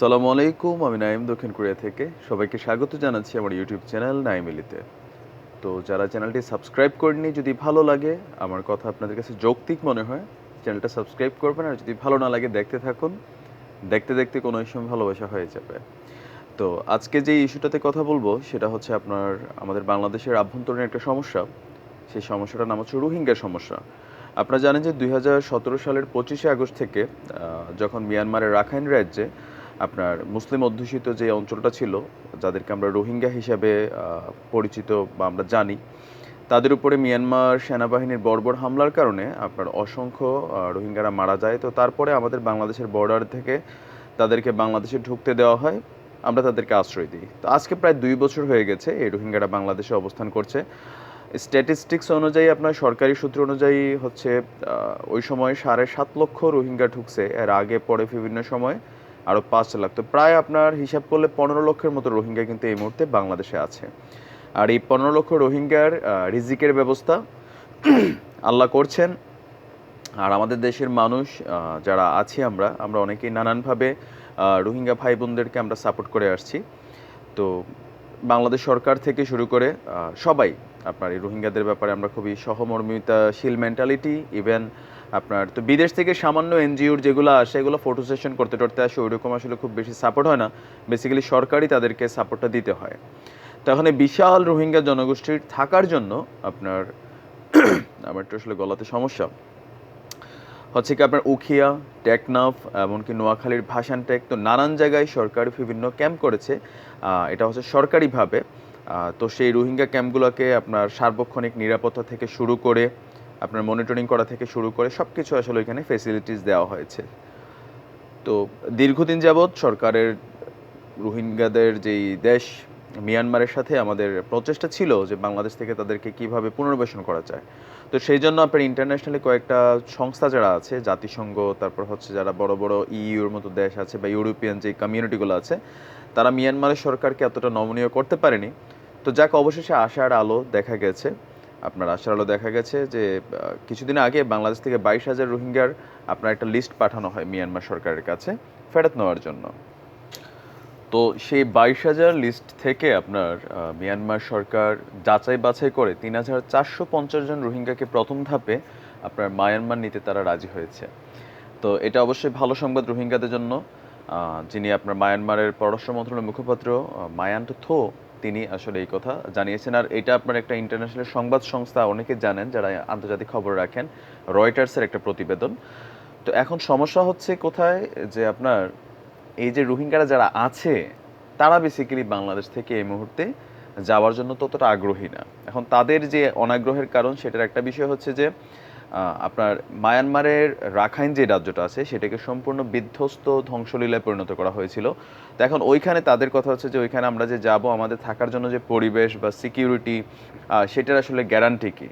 সালামু আলাইকুম, আমি নাইম দক্ষিণ কোরিয়া থেকে। সবাইকে স্বাগত জানাচ্ছি আমার ইউটিউব চ্যানেল নাইমিলিতে তো যারা চ্যানেলটি সাবস্ক্রাইব করেননি, যদি ভালো লাগে, আমার কথা আপনাদের কাছে যৌক্তিক মনে হয়, চ্যানেলটা সাবস্ক্রাইব করবেন, আর যদি ভালো না লাগে, দেখতে থাকুন। দেখতে দেখতে কোনো সময় ভালোবাসা হয়ে যাবে। তো আজকে যে ইস্যুটাতে কথা বলব, সেটা হচ্ছে আপনার, আমাদের বাংলাদেশের আভ্যন্তরীণ একটা সমস্যা। সেই সমস্যাটার নাম হচ্ছে রোহিঙ্গা সমস্যা। আপনারা জানেন যে দুই হাজার সতেরো সালের পঁচিশে আগস্ট থেকে যখন মিয়ানমারের রাখাইন রাজ্যে আপনার মুসলিম অধ্যুষিত যে অঞ্চলটা ছিল, যাদেরকে আমরা রোহিঙ্গা হিসাবে পরিচিত বা আমরা জানি, তাদের উপরে মিয়ানমার সেনাবাহিনীর বর্বর হামলার কারণে আপনার অসংখ্য রোহিঙ্গারা মারা যায়। তো তারপরে আমাদের বাংলাদেশের বর্ডার থেকে তাদেরকে বাংলাদেশে ঢুকতে দেওয়া হয়। আমরা তাদেরকে আশ্রয় দিই। তো আজকে প্রায় দুই বছর হয়ে গেছে এই রোহিঙ্গারা বাংলাদেশে অবস্থান করছে। স্ট্যাটিস্টিক্স অনুযায়ী আপনার সরকারি সূত্র অনুযায়ী হচ্ছে ওই সময় সাড়ে সাত লক্ষ রোহিঙ্গা ঢুকছে। এর আগে, পরে বিভিন্ন সময় আরও পাঁচ লাখ। তো প্রায় আপনার হিসাব করলে পনেরো লক্ষের মতো রোহিঙ্গা কিন্তু এই মুহূর্তে বাংলাদেশে আছে। আর এই পনেরো লক্ষ রোহিঙ্গার রিজিকের ব্যবস্থা আল্লাহ করছেন। আর আমাদের দেশের মানুষ যারা আছি আমরা আমরা অনেকেই নানানভাবে রোহিঙ্গা ভাই বোনদেরকে আমরা সাপোর্ট করে আসছি। তো বাংলাদেশ সরকার থেকে শুরু করে সবাই আপনার এই রোহিঙ্গাদের ব্যাপারে আমরা খুবই সহমর্মিতাশীল মেন্টালিটি ইভেন আপনার তো বিদেশ থেকে সামান্য এনজিওর যেগুলো আসে, এগুলো ফটো সেশন করতে টরতে আসে, ওইরকম আসলে খুব বেশি সাপোর্ট হয় না। বেসিক্যালি সরকারই তাদেরকে সাপোর্টটা দিতে হয়। তো এখন বিশাল রোহিঙ্গা জনগোষ্ঠীর থাকার জন্য আপনার আমার একটু আসলে গলাতে সমস্যা। হচ্ছে কি আপনার উখিয়া, টেকনাফ, এমনকি নোয়াখালীর ভাসান টেক তো নানান জায়গায় সরকার বিভিন্ন ক্যাম্প করেছে। এটা হচ্ছে সরকারিভাবে। তো সেই রোহিঙ্গা ক্যাম্পগুলোকে আপনার সার্বক্ষণিক নিরাপত্তা থেকে শুরু করে, আপনার মনিটরিং করা থেকে শুরু করে সব কিছু আসলে ওইখানে ফেসিলিটিস দেওয়া হয়েছে। তো দীর্ঘদিন যাবৎ সরকারের, রোহিঙ্গাদের যেই দেশ, মিয়ানমারের সাথে আমাদের প্রচেষ্টা ছিল যে বাংলাদেশ থেকে তাদেরকে কীভাবে পুনর্বাসন করা যায়। তো সেই জন্য আপনার ইন্টারন্যাশনালি কয়েকটা সংস্থা যারা আছে, জাতিসংঘ, তারপর হচ্ছে যারা বড় বড় ইইউর মতো দেশ আছে বা ইউরোপিয়ান যে কমিউনিটিগুলো আছে তারা মিয়ানমারের সরকারকে এতটা নমনীয় করতে পারেনি। তো যাক, অবশেষে আশার আলো দেখা গেছে। আপনার আশার আলো দেখা গেছে যে কিছুদিন আগে বাংলাদেশ থেকে বাইশ হাজার রোহিঙ্গার আপনার একটা লিস্ট পাঠানো হয় মিয়ানমার সরকারের কাছে ফেরত নেওয়ার জন্য। তো সেই বাইশ হাজার লিস্ট থেকে আপনার মিয়ানমার সরকার যাচাই বাছাই করে তিন হাজার চারশো পঞ্চাশ জন রোহিঙ্গাকে প্রথম ধাপে আপনার মায়ানমার নিতে তারা রাজি হয়েছে। তো এটা অবশ্যই ভালো সংবাদ রোহিঙ্গাদের জন্য। যিনি আপনার মায়ানমারের পররাষ্ট্র মন্ত্রণালয়ের মুখপাত্র মায়ান্ত থো, তিনি আসলে এই কথা জানিয়েছেন। আর এটা আপনার একটা ইন্টারন্যাশনাল সংবাদ সংস্থা, অনেকে জানেন যারা আন্তর্জাতিক খবর রাখেন রয়টার্সের একটা প্রতিবেদন। তো এখন সমস্যা হচ্ছে কোথায়? যে আপনার এই যে রোহিঙ্গারা যারা আছে, তারা বেসিক্যালি বাংলাদেশ থেকে এই মুহূর্তে যাওয়ার জন্য ততটা আগ্রহী না। এখন তাদের যে অনাগ্রহের কারণ, সেটার একটা বিষয় হচ্ছে যে আপনার মায়ানমারের রাখাইন যে রাজ্যটা আছে, সেটাকে সম্পূর্ণ বিধ্বস্ত ধ্বংসলীলায় পরিণত করা হয়েছিল। তো এখন ওইখানে তাদের কথা হচ্ছে যে, ওইখানে আমরা যে যাব, আমাদের থাকার জন্য যে পরিবেশ বা সিকিউরিটি সেটার আসলে গ্যারান্টি কী?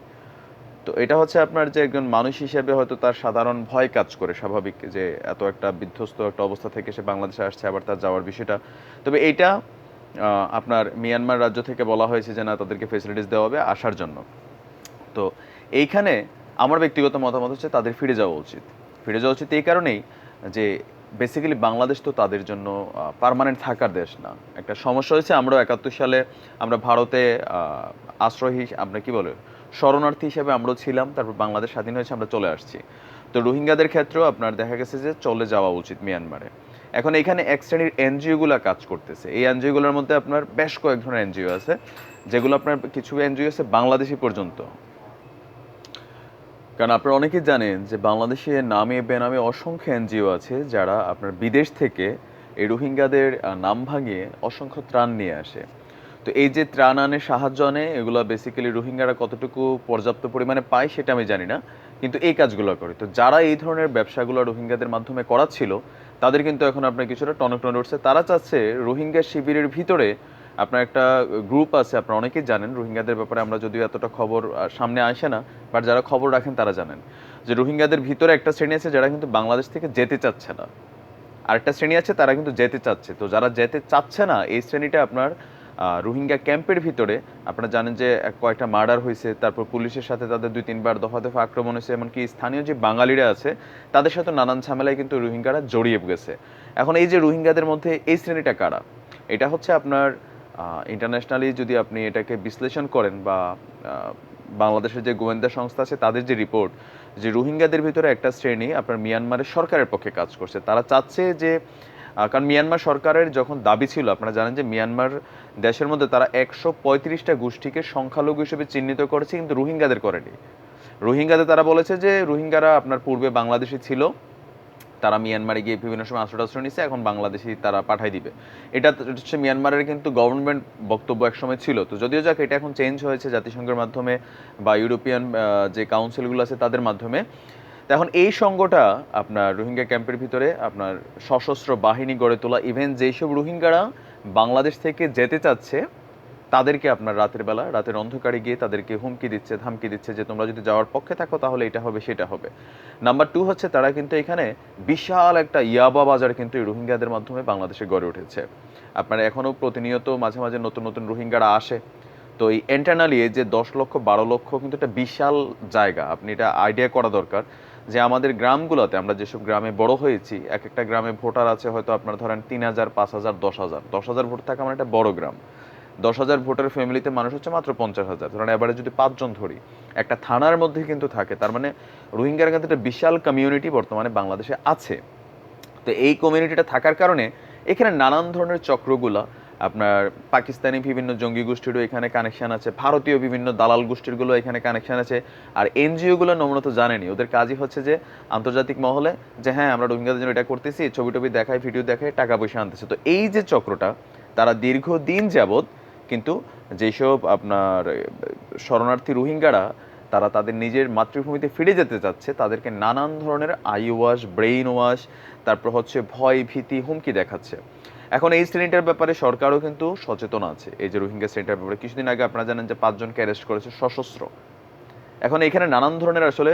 তো এটা হচ্ছে আপনার যে একজন মানুষ হিসেবে হয়তো তার সাধারণ ভয় কাজ করে স্বাভাবিক যে, এত একটা বিধ্বস্ত একটা অবস্থা থেকে সে বাংলাদেশে আসছে, আবার তার যাওয়ার বিষয়টা। তবে এইটা আপনার মিয়ানমার রাজ্য থেকে বলা হয়েছে যে, না, তাদেরকে ফেসিলিটিস দেওয়া হবে আসার জন্য। তো এইখানে আমার ব্যক্তিগত মতামত হচ্ছে তাদের ফিরে যাওয়া উচিত। ফিরে যাওয়া উচিত এই কারণেই যে বেসিক্যালি বাংলাদেশ তো তাদের জন্য পার্মানেন্ট থাকার দেশ না। একটা সমস্যা হয়েছে আমরাও একাত্তর সালে আমরা ভারতে আশ্রয় আমরা কি বলে, শরণার্থী হিসেবে আমরাও ছিলাম, তারপর বাংলাদেশ স্বাধীন হয়েছে, আমরা চলে আসছি। তো রোহিঙ্গাদের ক্ষেত্রেও আপনার দেখা গেছে যে চলে যাওয়া উচিত মিয়ানমারে। এখন এখানে এক শ্রেণির এনজিওগুলো কাজ করতেছে। এই এনজিওগুলোর মধ্যে আপনার বেশ কয়েক ধরনের এনজিও আছে, যেগুলো আপনার কিছু এনজিও আছে বাংলাদেশি পর্যন্ত। কারণ আপনারা অনেকেই জানেন যে বাংলাদেশে নামে বেনামে অসংখ্য এনজিও আছে যারা আপনার বিদেশ থেকে এই রোহিঙ্গাদের নাম ভাঙিয়ে অসংখ্য ত্রাণ নিয়ে আসে। তো এই যে ত্রাণ আনে, সাহায্য আনে, এগুলো বেসিক্যালি রোহিঙ্গারা কতটুকু পর্যাপ্ত পরিমাণে পায় সেটা আমি জানি না, কিন্তু এই কাজগুলো করে। তো যারা এই ধরনের ব্যবসাগুলো রোহিঙ্গাদের মাধ্যমে করাচ্ছিল, তাদের কিন্তু এখন আপনার কিছুটা টনক টন উঠছে। তারা চাচ্ছে রোহিঙ্গা শিবিরের ভিতরে আপনার একটা গ্রুপ আছে, আপনারা অনেকেই জানেন, রোহিঙ্গাদের ব্যাপারে আমরা যদিও এতটা খবর সামনে আসে না বাট যারা খবর রাখেন তারা জানেন যে রোহিঙ্গাদের ভিতরে একটা শ্রেণি আছে যারা কিন্তু বাংলাদেশ থেকে যেতে চাচ্ছে না। আরেকটা শ্রেণি আছে, তারা কিন্তু যেতে চাচ্ছে। তো যারা যেতে চাচ্ছে না, এই শ্রেণীটা আপনার রোহিঙ্গা ক্যাম্পের ভিতরে, আপনারা জানেন যে কয়েকটা মার্ডার হয়েছে, তারপর পুলিশের সাথে তাদের দুই তিনবার দফা দফা আক্রমণ হয়েছে, এমনকি স্থানীয় যে বাঙালিরা আছে, তাদের সাথে নানান ঝামেলায় কিন্তু রোহিঙ্গারা জড়িয়ে গেছে। এখন এই যে রোহিঙ্গাদের মধ্যে এই শ্রেণীটা কারা? এটা হচ্ছে আপনার ইন্টারন্যাশনালি যদি আপনি এটাকে বিশ্লেষণ করেন বা বাংলাদেশের যে গোয়েন্দা সংস্থা আছে, তাদের যে রিপোর্ট যে রোহিঙ্গাদের ভিতরে একটা শ্রেণি আপনার মিয়ানমারের সরকারের পক্ষে কাজ করছে। তারা চাচ্ছে যে কারণ মিয়ানমার সরকারের যখন দাবি ছিল, আপনারা জানেন যে মিয়ানমার দেশের মধ্যে তারা একশো পঁয়ত্রিশটা গোষ্ঠীকে সংখ্যালঘু হিসেবে চিহ্নিত করেছে, কিন্তু রোহিঙ্গাদের করেনি। রোহিঙ্গাদের তারা বলেছে যে, রোহিঙ্গারা আপনার পূর্বে বাংলাদেশি ছিল তারা মিয়ানমারে গিয়ে বিভিন্ন সময় আশ্রয় টাশ্রয় নিচ্ছে এখন বাংলাদেশি তারা পাঠাই দিবে। এটা হচ্ছে মিয়ানমারের কিন্তু গভর্নমেন্ট বক্তব্য একসময় ছিল। তো যদিও যাক, এটা এখন চেঞ্জ হয়েছে জাতিসংঘের মাধ্যমে বা ইউরোপিয়ান যে কাউন্সিলগুলো আছে তাদের মাধ্যমে। এখন এই সঙ্গটা আপনার রোহিঙ্গা ক্যাম্পের ভিতরে আপনার সশস্ত্র বাহিনী গড়ে তোলা ইভেন যেসব রোহিঙ্গারা বাংলাদেশ থেকে যেতে চাচ্ছে তাদেরকে আপনার রাতের বেলা, রাতের অন্ধকারে গিয়ে তাদেরকে হুমকি দিচ্ছে, ধামকি দিচ্ছে যে তোমরা যদি যাওয়ার পক্ষে থাকো তাহলে এটা হবে, সেটা হবে। নাম্বার টু হচ্ছে তারা কিন্তু এখানে বিশাল একটা ইয়াবা বাজার কিন্তু এই রোহিঙ্গাদের মাধ্যমে বাংলাদেশে গড়ে উঠেছে। আপনার এখনও প্রতিনিয়ত মাঝে মাঝে নতুন নতুন রোহিঙ্গারা আসে। তো এই ইন্টারনালি যে দশ লক্ষ, বারো লক্ষ কিন্তু একটা বিশাল জায়গা। আপনি এটা আইডিয়া করা দরকার যে আমাদের গ্রামগুলোতে আমরা যেসব গ্রামে বড় হয়েছি, এক একটা গ্রামে ভোটার আছে হয়তো আপনার ধরেন তিন হাজার, পাঁচ হাজার, দশ হাজার। দশ হাজার ভোট থাকে আমার একটা বড় গ্রাম। দশ হাজার ভোটের ফ্যামিলিতে মানুষ হচ্ছে মাত্র পঞ্চাশ হাজার। ধরেন এবারে যদি পাঁচজন ধরি, একটা থানার মধ্যে কিন্তু থাকে, তার মানে রোহিঙ্গার কিন্তু একটা বিশাল কমিউনিটি বর্তমানে বাংলাদেশে আছে। তো এই কমিউনিটিটা থাকার কারণে এখানে নানান ধরনের চক্রগুলা, আপনার পাকিস্তানি বিভিন্ন জঙ্গি গোষ্ঠীরও এখানে কানেকশান আছে, ভারতীয় বিভিন্ন দালাল গোষ্ঠীরগুলো এখানে কানেকশন আছে, আর এনজিওগুলো নমূলত জানেনি ওদের কাজই হচ্ছে যে আন্তর্জাতিক মহলে যে হ্যাঁ আমরা রোহিঙ্গাদের জন্য এটা করতেছি ছবি টবি দেখায় ভিডিও দেখায় টাকা পয়সা আনতেছে। তো এই যে চক্রটা, তারা দীর্ঘদিন যাবৎ কিন্তু যেসব আপনার শরণার্থী রোহিঙ্গারা, তারা তাদের নিজের মাতৃভূমিতে ফিরে যেতে চাচ্ছে, তাদেরকে নানান ধরনের আই ওয়াশ ব্রেইন ওয়াশ তারপর হচ্ছে ভয়, ভীতি, হুমকি দেখাচ্ছে। এখন এই শ্রেণীটার ব্যাপারে সরকারও কিন্তু সচেতন আছে। এই যে রোহিঙ্গা শ্রেণীটার ব্যাপারে কিছুদিন আগে আপনারা জানেন যে পাঁচজনকে অ্যারেস্ট করেছে সশস্ত্র। এখন এখানে নানান ধরনের আসলে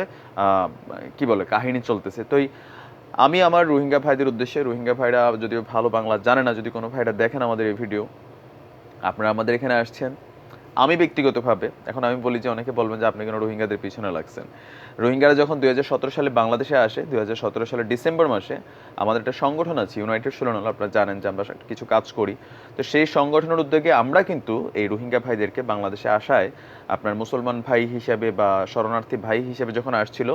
কি বলে, কাহিনী চলতেছে। তো আমি আমার রোহিঙ্গা ভাইদের উদ্দেশ্যে, রোহিঙ্গা ভাইরা যদিও ভালো বাংলা জানে না, যদি কোনো ভাইরা দেখেন আমাদের এই ভিডিও আপনারা আমাদের এখানে আসছেন। আমি ব্যক্তিগতভাবে, এখন আমি বলি যে অনেকে বলবেন যে আপনি কেন রোহিঙ্গাদের পিছনে লাগছেন। রোহিঙ্গারা যখন দুই হাজার সতেরো সালে বাংলাদেশে আসে, দুই সালে ডিসেম্বর মাসে আমাদের একটা সংগঠন আছে, ইউনাইটেড সোলানল, আপনারা জানেন যে আমরা কিছু কাজ করি। তো সেই সংগঠনের উদ্যোগে আমরা কিন্তু এই রোহিঙ্গা ভাইদেরকে বাংলাদেশে আসায় আপনার মুসলমান ভাই হিসাবে বা শরণার্থী ভাই হিসেবে যখন আসছিল,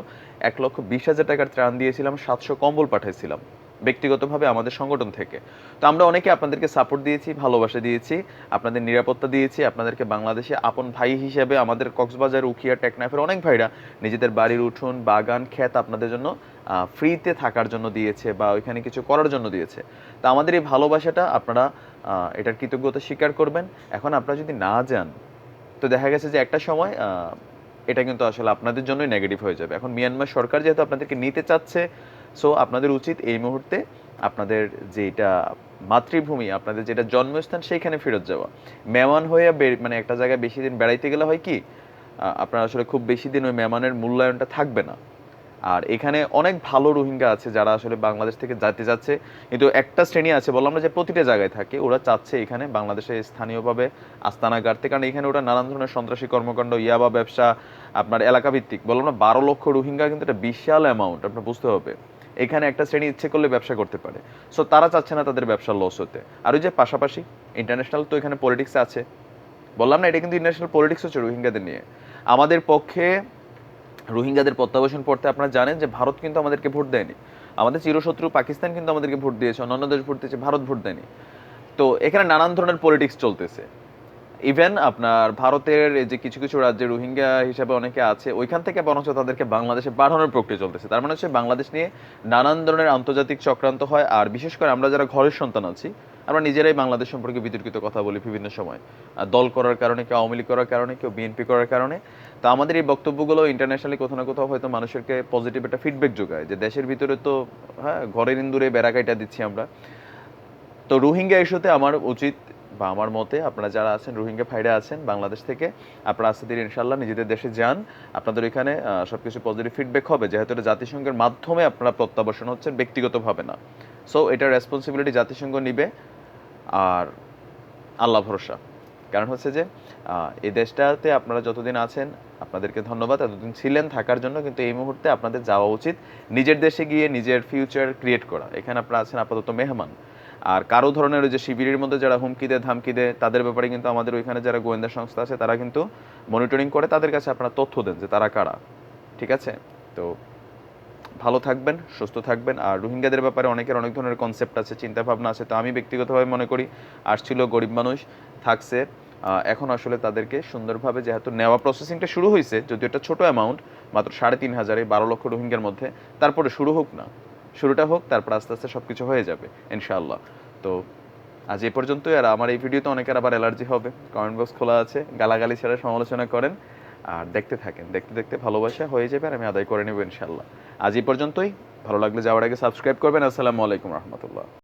এক লক্ষ বিশ হাজার টাকার ত্রাণ দিয়েছিলাম, সাতশো কম্বল পাঠাইছিলাম। ব্যক্তিগতভাবে আমাদের সংগঠন থেকে। তো আমরা অনেকে আপনাদেরকে সাপোর্ট দিয়েছি, ভালোবাসা দিয়েছি, আপনাদের নিরাপত্তা দিয়েছি, আপনাদেরকে বাংলাদেশে আপন ভাই হিসেবে আমাদের কক্সবাজার, উখিয়া, টেকনাফের অনেক ভাইরা নিজেদের বাড়ির উঠোন, বাগান, ক্ষেত আপনাদের জন্য ফ্রিতে থাকার জন্য দিয়েছে বা ওইখানে কিছু করার জন্য দিয়েছে। তো আমাদের এই ভালোবাসাটা আপনারা এটার কৃতজ্ঞতা স্বীকার করবেন। এখন আপনারা যদি না যান, তো দেখা গেছে যে একটা সময় এটা কিন্তু আসলে আপনাদের জন্যই নেগেটিভ হয়ে যাবে। এখন মিয়ানমার সরকার যেহেতু আপনাদেরকে নিতে চাচ্ছে সো আপনাদের উচিত এই মুহূর্তে আপনাদের যেটা মাতৃভূমি, আপনাদের যেটা জন্মস্থান সেইখানে ফেরত যাওয়া। মেহমান হয়ে মানে একটা জায়গায় বেশি দিন বেড়াইতে গেলে হয় কি আপনার আসলে খুব বেশি দিন ওই মেহমানের মূল্যায়নটা থাকবে না। আর এখানে অনেক ভালো রোহিঙ্গা আছে যারা আসলে বাংলাদেশ থেকে যেতে যাচ্ছে। কিন্তু একটা শ্রেণি আছে, বললাম না যে প্রতিটা জায়গায় থাকে, ওরা চাচ্ছে এখানে বাংলাদেশে স্থানীয়ভাবে আস্তানা গাড়তে। কারণ এখানে ওরা নানান ধরনের সন্ত্রাসী কর্মকাণ্ড ইয়াবা ব্যবসা, আপনার এলাকাভিত্তিক। বললাম না, বারো লক্ষ রোহিঙ্গা কিন্তু একটা বিশাল অ্যামাউন্ট আপনার বুঝতে হবে। এখানে একটা শ্রেণি ইচ্ছে করলে ব্যবসা করতে পারে। সো তারা চাচ্ছে না তাদের ব্যবসা লস হতে। আর ওই যে পাশাপাশি ইন্টারন্যাশনাল তো এখানে পলিটিক্স আছে। বললাম না, এটা কিন্তু ইন্টারন্যাশনাল পলিটিক্স হচ্ছে রোহিঙ্গাদের নিয়ে। আমাদের পক্ষে রোহিঙ্গাদের প্রত্যাবাসন পড়তে আপনারা জানেন যে ভারত কিন্তু আমাদেরকে ভোট দেয়নি। আমাদের চিরশত্রু পাকিস্তান কিন্তু আমাদেরকে ভোট দিয়েছে, অন্যান্য দেশ ভোট দিয়েছে, ভারত ভোট দেয়নি। তো, এখানে নানান ধরনের পলিটিক্স চলতেছে। ইভেন আপনার ভারতের যে কিছু কিছু রাজ্যে রোহিঙ্গা হিসাবে অনেকে আছে, ওইখান থেকে বরঞ্চ তাদেরকে বাংলাদেশে পাঠানোর প্রক্রিয়া চলতেছে। তার মানে হচ্ছে বাংলাদেশ নিয়ে নানান ধরনের আন্তর্জাতিক চক্রান্ত হয়, আর বিশেষ করে আমরা যারা ঘরের সন্তান আছি, আমরা নিজেরাই বাংলাদেশ সম্পর্কে বিতর্কিত কথা বলি বিভিন্ন সময়। দল করার কারণে, কেউ আওয়ামী করার কারণে, কেউ বিএনপি করার কারণে। তো আমাদের এই বক্তব্যগুলো ইন্টারন্যাশনালি কোথাও না কোথাও হয়তো মানুষকে পজিটিভ একটা ফিডব্যাক যোগায় যে দেশের ভিতরে তো হ্যাঁ ঘরের ইন্দুরে বেড়াকাইটা দিচ্ছি আমরা। তো রোহিঙ্গা ইস্যুতে আমার উচিত বা আমার মতে আপনারা যারা আছেন, রোহিঙ্গা ভাইরা আছেন বাংলাদেশ থেকে, আপনারা আস্তে ধীরে ইনশাল্লাহ নিজেদের দেশে যান। আপনাদের এখানে সব কিছু পজিটিভ ফিডব্যাক হবে। যেহেতু এটা জাতিসংঘের মাধ্যমে আপনারা প্রত্যাবাসন হচ্ছেন ব্যক্তিগতভাবে না। সো এটার রেসপন্সিবিলিটি জাতিসংঘ নিবে। আর আল্লাহ ভরসা। কারণ হচ্ছে যে এই দেশটাতে আপনারা যতদিন আছেন, আপনাদেরকে ধন্যবাদ। এতদিন ছিলেন থাকার জন্য কিন্তু এই মুহূর্তে আপনাদের যাওয়া উচিত। নিজের দেশে গিয়ে নিজের ফিউচার ক্রিয়েট করা। এখানে আপনারা আছেন আপাতত মেহমান। আর কারও ধরনের ওই যে শিবিরের মধ্যে যারা হুমকি দেয়, ধামকি দেয়, তাদের ব্যাপারে কিন্তু আমাদের ওইখানে যারা গোয়েন্দা সংস্থা আছে, তারা কিন্তু মনিটরিং করে, তাদের কাছে আপনারা তথ্য দেন যে তারা কারা। ঠিক আছে? তো ভালো থাকবেন, সুস্থ থাকবেন। আর রোহিঙ্গাদের ব্যাপারে অনেকের অনেক ধরনের কনসেপ্ট আছে চিন্তা ভাবনা আছে। তো আমি ব্যক্তিগতভাবে মনে করি আসছিল গরিব মানুষ, থাকছে। এখন আসলে তাদেরকে সুন্দরভাবে যেহেতু নেওয়া প্রসেসিংটা শুরু হয়েছে যদি এটা ছোট অ্যামাউন্ট মাত্র সাড়ে তিন হাজারে বারো লক্ষ রোহিঙ্গার মধ্যে, তারপরে শুরু হোক না। শুরুটা হোক, তারপর আস্তে আস্তে সব কিছু হয়ে যাবে, ইনশাআল্লাহ। তো আজ এই পর্যন্তই, আর আমার এই ভিডিওতে অনেকের আবার অ্যালার্জি হবে। কমেন্ট বক্স খোলা আছে, গালাগালি ছাড়া সমালোচনা করেন, আর দেখতে থাকেন। দেখতে দেখতে ভালোবাসা হয়ে যাবে, আর আমি আদায় করে নেব ইনশাল্লাহ আজ এই পর্যন্তই, ভালো লাগলে যাওয়ার আগে সাবস্ক্রাইব করবেন। আসসালামু আলাইকুম রহমতুল্লাহ।